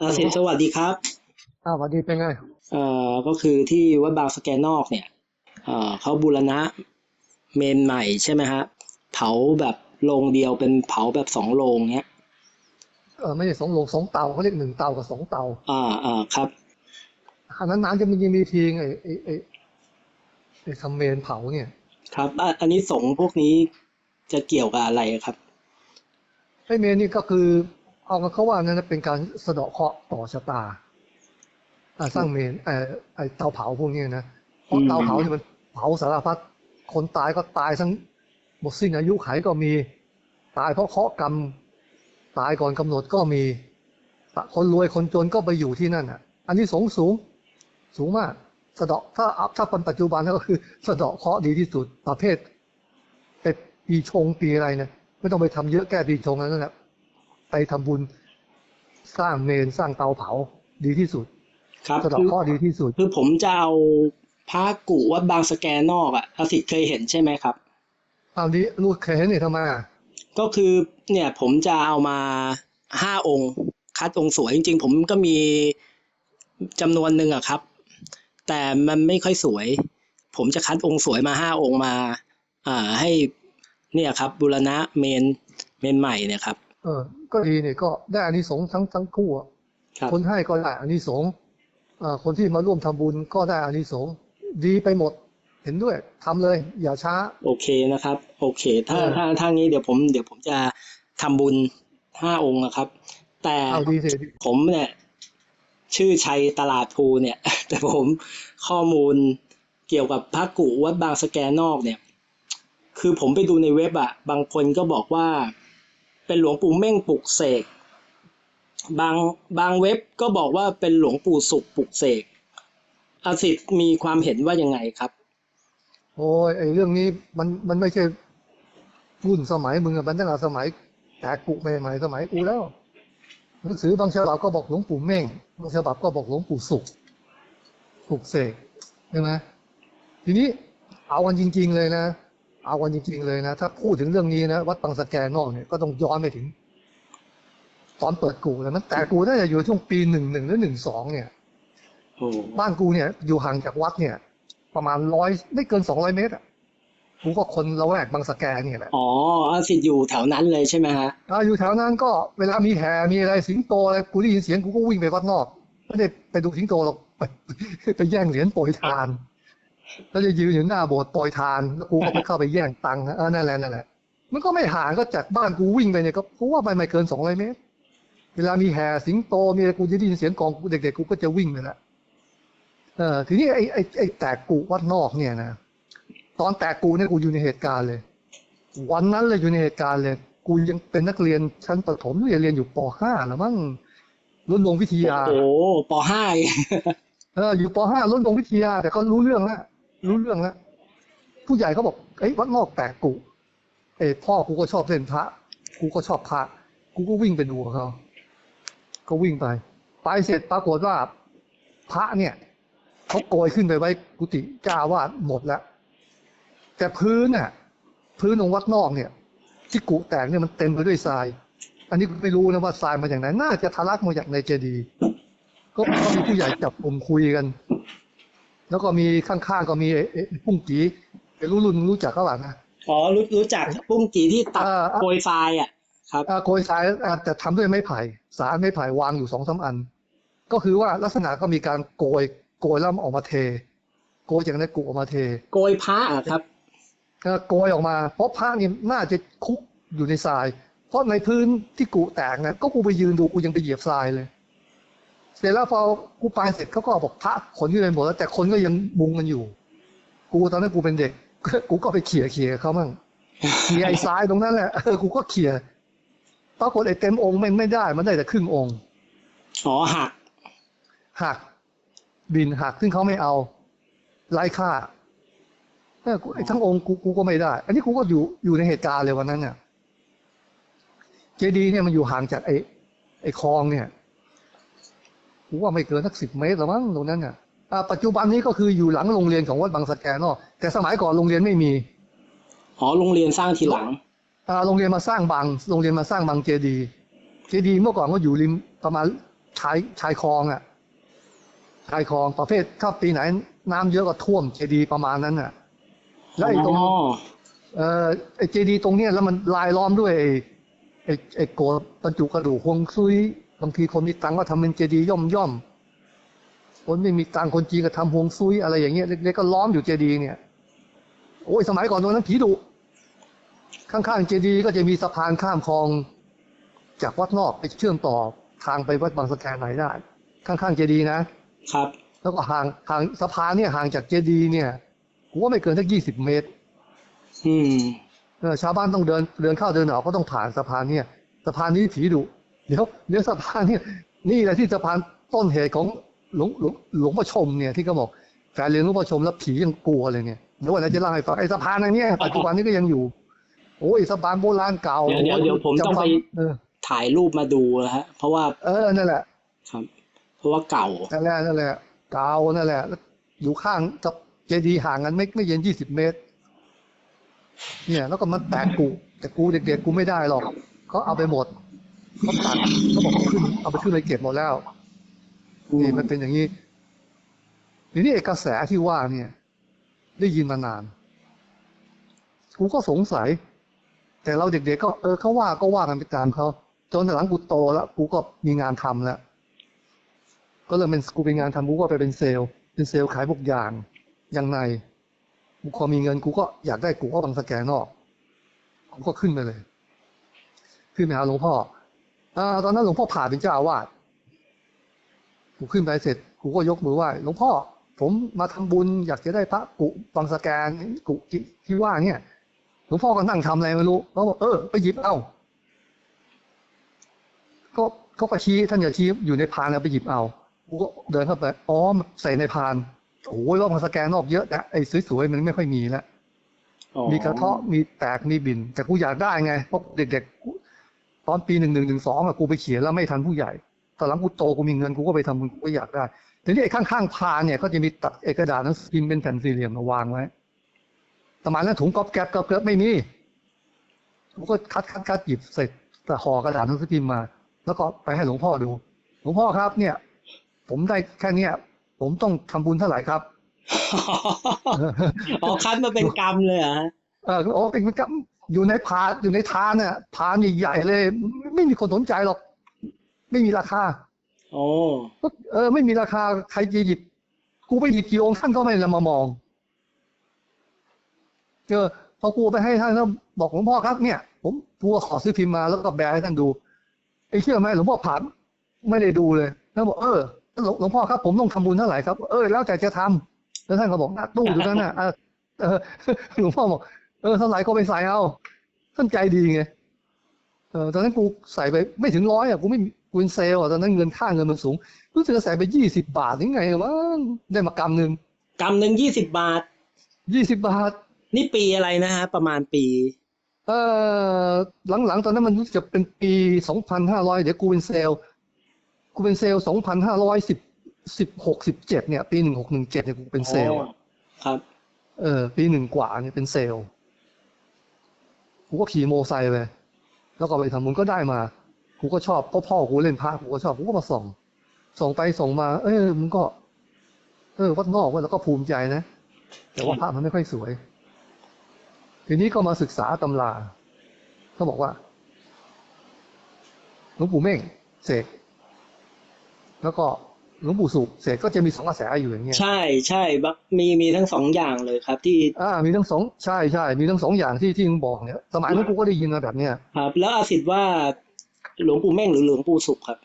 อาสิทธิ์สวัสดีครับอ้าวสวัสดีเป็นไงเอ่อก็คือที่วัดบางสแกนอกเนี่ยเอ่อเขาบูรณะเมนใหม่ใช่ไหมฮะเผาแบบโรงเดียวเป็นเผาแบบสองโรงเนี้ยเออไม่ใช่สองโลงสองเตาเขาเรียกหนึ่งเตากับสองเตาอ่าอ่าครับ อันนั้นน้ำจะมีมีทีไอ้ไอ้ไอ้ไอ้ทำเมนเผาเนี่ย ครับอะอันนี้สงส์พวกนี้จะเกี่ยวกับอะไรครับ ไอ้เมนนี่ก็คือ เอากันเขาว่านั่นเป็นการสะเดาะเคราะห์ต่อชะตาอ่าสร้างเมนไอ้ไอ้เตาเผาพวกนี้นะเพราะอืมเตาเผาเนี่ยมันเผาสารพัดคนตายก็ตายทั้งหมดสิ้นอายุไขก็มีตายเพราะเคราะห์กรรม ตายก่อนกำหนดก็มี คนรวยคนจนก็ไปอยู่ที่นั่นอะ อันนี้สงส์สูงสูงมากสะเดาะถ้าอัพถ้าเป็นปัจจุบันก็คือสะเดาะเคราะห์ดีที่สุดประเภทเป็นปีชงปีอะไรเนี่ยไม่ต้องไปทำเยอะแก้ปีชงนั่นแหละ ไปทำบุญสร้างเมนสร้างเตาเผาดีที่สุด ครับสะเดาะคือเคราะห์ดีที่สุด คือผมจะเอาพระกุวัดบางสแกนอกอะอาสิทธิ์เคยเห็นใช่ไหมครับอันนี้ลูกเคยเห็นเนี่ยทำไมอะก็คือเนี่ยผมจะเอามาห้าองค์ คัดองค์สวยจริง ๆ ผมก็มีจำนวนหนึ่งอะครับ แต่มันไม่ค่อยสวย ผมจะคัดองค์สวยมาห้าองค์มา อ่าให้เนี่ยครับบูรณะเมนเมนใหม่เนี่ยครับ เออ ก็ดีเนี่ยก็ได้อานิสงส์ทั้งทั้งคู่อะครับคนให้ก็ได้อานิสงส์เอ่อคนที่มาร่วมทำบุญก็ได้อานิสงส์ดีไปหมดเห็นด้วยทำเลย อย่าช้า โอเคนะครับ โอเค ถ้าเออถ้าถ้างี้เดี๋ยวผมเดี๋ยวผมจะทำบุญห้าองค์นะครับ แต่เอาดีสิดีผมเนี่ย ชื่อชัยตลาดภูเนี่ย แต่ผมข้อมูลเกี่ยวกับพระกุวัดบางสแกนอกเนี่ย คือผมไปดูในเว็บอะบางคนก็บอกว่า เป็นหลวงปู่เม่งปลุกเสกบางบางเว็บก็บอกว่าเป็นหลวงปู่สุขปลุกเสกอาสิทธิ์มีความเห็นว่ายังไงครับ โอ้ยไอเรื่องนี้มันมันไม่ใช่รุ่นสมัยมึงอะมันตั้งแต่สมัยแตกกุใหม่ๆสมัยกูแล้วหนังสือบางฉบับก็บอกหลวงปู่เม่งบางฉบับก็บอกหลวงปู่สุขปลุกเสกใช่ไหมทีนี้เอากันจริง ๆเลยนะ เอากันจริงๆเลยนะ ถ้าพูดถึงเรื่องนี้นะวัดบางสะแกนอกเนี่ยก็ต้องย้อนไปถึง ตอนเปิดกูแล้วมันแต่กูน่าจะอยู่ช่วงปีหนึ่งหนึ่งหรือหนึ่งสองเนี่ยโอ้บ้านกูเนี่ย อยู่ห่างจากวัดเนี่ย ประมาณร้อยไม่เกินสองร้อยเมตรอะกูก็คนละแวกบางสะแกเนี่ยแหละอ๋ออาสิทธิ์อยู่แถวนั้นเลยใช่ไหมฮะอ่าอยู่แถวนั้นก็เวลามีแห่มีอะไรสิงโตอะไรกูได้ยินเสียงกูก็วิ่งไปวัดนอกไม่ได้ไปดูสิงโตหรอกไปไปแย่งเหรียญโปรยทาน แล้วจะยืนอยู่หน้าโบสถ์โปรยทานแล้วกูก็ไปเข้าไปแย่งตังค์เออนั่นแหละนั่นแหละมันก็ไม่ห่างก็จากบ้านกูวิ่งไปเนี่ยก็กูว่าไปไม่เกินสองร้อยเมตร เวลามีแห่สิงโตมีอะไรกูจะได้ยินเสียงกองกูเด็กๆกูก็จะวิ่งไปละเออทีนี้ไอ้ไอ้ไอ้แตกกูวัดนอกเนี่ยนะตอนแตกกูเนี่ยกูอยู่ในเหตุการณ์เลย วันนั้นเลยอยู่ในเหตุการณ์เลยกูยังเป็นนักเรียนชั้นประถมเรียนเรียนอยู่ป .5 แล้วมั้งรุ่นลงวิทยาโอ้โหปห้าเองเอออยู่ป .5 รุ่นลงวิทยาแต่ก็รู้เรื่องแล้ว รู้เรื่องแล้วผู้ใหญ่เขาบอกเอ้ยวัดนอกแตกกูเอ้พ่อกูก็ชอบเล่นพระกูก็ชอบพระกูก็วิ่งไปดูเขาก็วิ่งไป ไปเสร็จปรากฏว่า พระเนี่ยเขาโกยขึ้นไปไว้กุฏิเจ้าวาดหมดแล้ว แต่พื้นน่ะ พื้นของวัดนอกเนี่ย ที่กุแตกเนี่ยมันเต็มไปด้วยทราย อันนี้ไม่รู้นะว่าทรายมาจากไหนน่าจะทะลักมาจากในเจดีย์ก็ก็มีผู้ใหญ่จับกลุ่มคุยกัน แล้วก็มีข้างๆก็มีไอ้ไอ้ปุ้งกีไม่รู้รุ่นรู้จักเขาหรือนะอ๋อรู้รู้จักปุ้งกีที่ตัดอ่าโปรยทรายอะ ครับอ่าโกยทรายอ่าแต่ทำด้วยไม้ไผ่สารไม้ไผ่วางอยู่สองสามอัน ก็คือว่าลักษณะก็มีการโกยโกยแล้วมันออกมาเท โกยจากในกุออกมาเท โกยพระอะครับก็โกยออกมา เพราะพระนี่น่าจะคุกอยู่ในทราย เพราะในพื้นที่กุแตกนะก็กูไปยืนดูกูยังไปเหยียบทรายเลย เสร็จแล้วพอกูไปเสร็จเขาก็บอกพระขนขึ้นไปหมดแล้วแต่คนก็ยังมุงกันอยู่ กูตอนนั้นกูเป็นเด็ก กูก็ไปเขี่ยเขี่ยเขามั่งเขี่ยไอ้ทรายตรงนั้นแหละเออกูก็เขี่ยปรากฏไอ้เต็มองค์มันไม่ได้ มันได้แต่ครึ่งองค์อ๋อหักหัก บินหักซึ่งเขาไม่เอาไร้ค่าเออกูไอ้ทั้งองค์กูกูก็ไม่ได้ อันนี้กูก็อยู่อยู่ในเหตุการณ์เลยวันนั้นเนี่ยเจดีย์เนี่ยมันอยู่ห่างจากไอ้ไอ้คลองเนี่ย กูว่าไม่เกินสักสิบเมตรหรอมั้งตรงนั้นเนี่ยอ่าปัจจุบันนี้ก็คืออยู่หลังโรงเรียนของวัดบางสะแกนอกแต่สมัยก่อนโรงเรียนไม่มีอ๋อโรงเรียนสร้างทีหลังอ่าโรงเรียนมาสร้างบางโรงเรียนมาสร้างบางเจดีย์เจดีย์เมื่อก่อนก็อยู่ริมประมาณชายชายคลองอะชายคลองประเภทถ้าปีไหน น้ำเยอะก็ท่วมเจดีย์ประมาณนั้นอะแล้วไอ้ตรงอ๋อเอ่อไอ้เจดีย์ตรงเนี้ยแล้วมันลายล้อมด้วยไอ้ไอ้ไอ้โกดบรรจุกระดูกฮวงซุย บางทีคนมีตังค์ก็ทำเป็นเจดีย์ย่อมย่อมๆคนไม่มีตังค์คนจีนก็ทำฮวงซุยอะไรอย่างเงี้ยเล็กๆก็ล้อมอยู่เจดีย์เนี่ย โอ้ยสมัยก่อนตรงนั้นผีดุข้างๆเจดีย์ก็จะมีสะพานข้ามคลอง จากวัดนอกไปเชื่อมต่อทางไปวัดบางสะแกนไหนได้ ข้างๆเจดีย์นะครับ แล้วก็ห่างห่างสะพานเนี่ยห่างจากเจดีย์เนี่ยกูว่าไม่เกินสักยี่สิบเมตรอืมเออชาวบ้านต้องเดินเดินเข้าเดินออกก็ต้องผ่านสะพานเนี่ยสะพานนี้ผีดุ เดี๋ยวเดี๋ยวสะพานเนี่ยนี่แหละที่สะพานต้นเหตุของหลวงหลวงหลวงพ่อชมเนี่ยที่เขาบอกแฟนเรียนหลวงพ่อชมแล้วผียังกลัวเลยเนี่ยเดี๋ยววันนั้นจะเล่าให้ฟังไอ้สะพานอันเนี้ยปัจจุบันนี้ก็ยังอยู่ โอ้ยสะพานโบราณเก่าเดี๋ยวเดี๋ยวเดี๋ยวผมต้องไปจำความเออถ่ายรูปมาดูแล้วฮะ เพราะว่า เออนั่นแหละครับ เพราะว่าเก่านั่นแหละนั่นแหละเก่านั่นแหละแล้วอยู่ข้างกับเจดีย์ห่างกันไม่ไม่เย็นยี่สิบเมตร เนี่ย แล้วก็มันแตกกูแต่กูเด็กๆกูไม่ได้หรอกเขาเอาไปหมด เขาตัดเขาบอกเขาขึ้นเอาไปขึ้นไปเก็บหมดแล้วนี่มันเป็นอย่างนี้ทีนี้เอกกระแสที่ว่าเนี่ย ได้ยินมานาน กูก็สงสัย แต่เราเด็กๆก็เออเขาว่าก็ว่ากันไปตามเขาจนหลังกูโตแล้วกูก็มีงานทำแล้วก็เลยเป็นกูเป็นงานทำกูก็ไปเป็นเซลล์เป็นเซลล์ขายพวกยางยางในกูพอมีเงินกูก็อยากได้กูก็บางสแกนนอกกูก็ขึ้นไปเลย ขึ้นไปหาหลวงพ่อ อ่าตอนนั้นหลวงพ่อผ่าเป็นเจ้าอาวาสกูขึ้นไปเสร็จกูก็ยกมือไหว้หลวงพ่อ ผมมาทำบุญอยากจะได้พระกุบางสแกนกุที่ที่ว่าเนี่ยหลวงพ่อก็นั่งทำอะไรไม่รู้เขาบอกเออไปหยิบเอาก็เขาก็ชี้ท่านอย่าชี้อยู่ในพานแล้วไปหยิบเอากูก็เดินเข้าไปอ๋อใส่ในพานโอ้ยว่ามาสแกนนอกเยอะแต่ไอ้สวยๆมันไม่ค่อยมีแล้วอ๋อมีกระเทาะมีแตกมีบิน แต่กูอยากได้ไงเพราะเด็กๆกูต อนปีหนึ่งหนึ่งหนึ่งสองอะกูไปเขียนแล้วไม่ทันผู้ใหญ่ตอนหลังกูโตกูมีเงินกูก็ไปทำบุญกูก็อยากได้ทีนี้ไอ้ข้างๆพานเนี่ยก็จะมีตัดเอกกระดาษหนังสือพิมพ์เป็นแผ่นสี่เหลี่ยมมาวางไว้สมัยนั้นถุงก๊อบแก๊บก๊อบแก๊บไม่มีกูก็คัดคัดคัดหยิบเสร็จแต่ห่อกระดาษหนังสือพิมพ์มา แล้วก็ไปให้หลวงพ่อดู หลวงพ่อครับเนี่ย ผมได้แค่เนี้ยผมต้องทำบุญเท่าไหร่ครับอ๋อคัดมาเป็นกรรมเลยเหรอฮะเออโอ้เป็นกับ อยู่ในพานอยู่ในทานเนี่ยทานใหญ่ๆเลยไม่ไม่มีคนสนใจหรอก ไม่มีราคาโอ้ก็เออ ไม่มีราคาใครจะหยิบ กูไปหยิบกี่องค์ท่านก็ไม่ละมามองเออพอกูไปให้ท่านแล้วบอกหลวงพ่อครับเนี่ย ผมกูก็ขอซื้อพิมพ์มาแล้วก็แบร์ให้ท่านดูไอ้เชื่อไหมหลวงพ่อผ่านไม่ได้ดูเลยแล้วบอกเออหลวงหลวงพ่อครับผมต้องทำบุญเท่าไหร่ครับ เออแล้วแต่จะทำแล้วท่านก็บอกหน้าตู้ตรงนั้นน่ะอะเออหลวงพ่อบอก เออเท่าไหร่ก็ไปใส่เอาท่านใจดีไงเออตอนนั้นกูใส่ไปไม่ถึงร้อยอะกูไม่มีกูเป็นเซลล์อะตอนนั้นเงินค่าเงินมันสูงรู้สึกจะใส่ไปยี่สิบาทยังไงมั้งได้มากำหนึ่งกรรมหนึ่งยี่สิบบาทยี่สิบาท นี่ปีอะไรนะฮะ ประมาณปี เออหลังๆ ตอนนั้นมันรู้สึกจะเป็นปีสองพันห้าร้อยเดี๋ยวกูเป็นเซลล์กูเป็นเซลล์สองพันห้าร้อยสิบสิบหกสิบเจ็ดเนี่ย ปีหนึ่งหกหนึ่งเจ็ดเนี่ยกูเป็นเซลล์อ๋ออะครับ เออ ปีหนึ่งกว่าเนี่ยเป็นเซลล์ กูก็ขี่โมอไซค์ไปแล้วก็ไปทำบุญก็ได้มากูก็ชอบพ่อพ่อกูเล่นพระกูก็ชอบกูก็มาส่องส่องไปส่องมา เออมันก็ เออวัดนอกว้ยแล้วก็ภูมิใจนะ แต่ว่าพระมันไม่ค่อยสวย ทีนี้ก็มาศึกษาตำราเขาบอกว่าหลวงปู่เม่งเสกแล้วก็ หลวงปู่สุขเสกก็จะมีสองกระแสอยู่อย่างเงี้ยใช่ใช่บักมีมีทั้งสองอย่างเลยครับ ที่อ่ามีทั้งสองใช่ใช่มีทั้งสองอย่างที่ที่มึงบอกเนี่ยสมัยนั้นกูก็ได้ยินมาแบบเนี้ยครับ แล้วอาสิทธิ์ว่าหลวงปู่เม่งหรือหลวงปู่สุขครับ